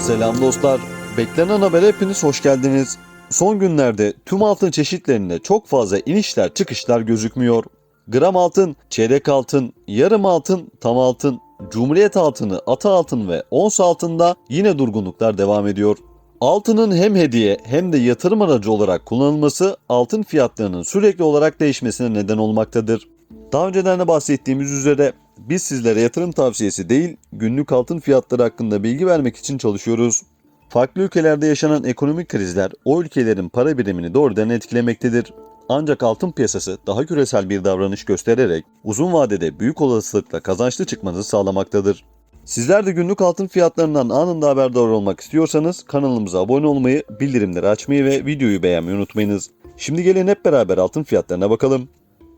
Selam dostlar. Beklenen habere hepiniz hoş geldiniz. Son günlerde tüm altın çeşitlerinde çok fazla inişler çıkışlar gözükmüyor. Gram altın, çeyrek altın, yarım altın, tam altın, cumhuriyet altını, ata altın ve ons altında yine durgunluklar devam ediyor. Altının hem hediye hem de yatırım aracı olarak kullanılması altın fiyatlarının sürekli olarak değişmesine neden olmaktadır. Daha önceden de bahsettiğimiz üzere biz sizlere yatırım tavsiyesi değil, günlük altın fiyatları hakkında bilgi vermek için çalışıyoruz. Farklı ülkelerde yaşanan ekonomik krizler o ülkelerin para birimini doğrudan etkilemektedir. Ancak altın piyasası daha küresel bir davranış göstererek uzun vadede büyük olasılıkla kazançlı çıkmanızı sağlamaktadır. Sizler de günlük altın fiyatlarından anında haberdar olmak istiyorsanız kanalımıza abone olmayı, bildirimleri açmayı ve videoyu beğenmeyi unutmayınız. Şimdi gelin hep beraber altın fiyatlarına bakalım.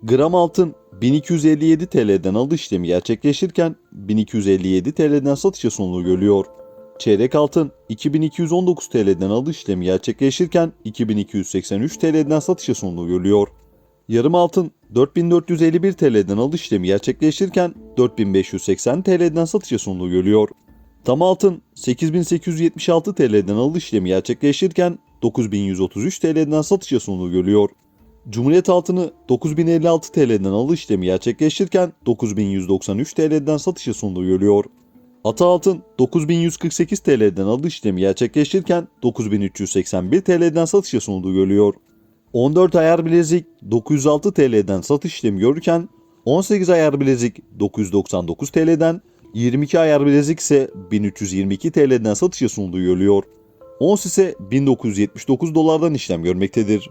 Gram altın 1257 TL'den alış işlemi gerçekleşirken 1257 TL'den satışa sunuluyor görülüyor. Çeyrek altın 2219 TL'den alış işlemi gerçekleşirken 2283 TL'den satışa sunuluyor görülüyor. Yarım altın 4451 TL'den alış işlemi gerçekleşirken 4580 TL'den satışa sunuluyor görülüyor. Tam altın 8876 TL'den alış işlemi gerçekleşirken 9133 TL'den satışa sunuluyor görülüyor. Cumhuriyet altını 9056 TL'den alış işlemi gerçekleşirken 9193 TL'den satışa sunuluyor görülüyor. Ata altın 9148 TL'den alış işlemi gerçekleşirken 9381 TL'den satışa sunulduğu görülüyor. 14 ayar bilezik 906 TL'den satış işlemi görürken 18 ayar bilezik 999 TL'den 22 ayar bilezik ise 1322 TL'den satışa sunulduğu görülüyor. Ons ise 1979 dolardan işlem görmektedir.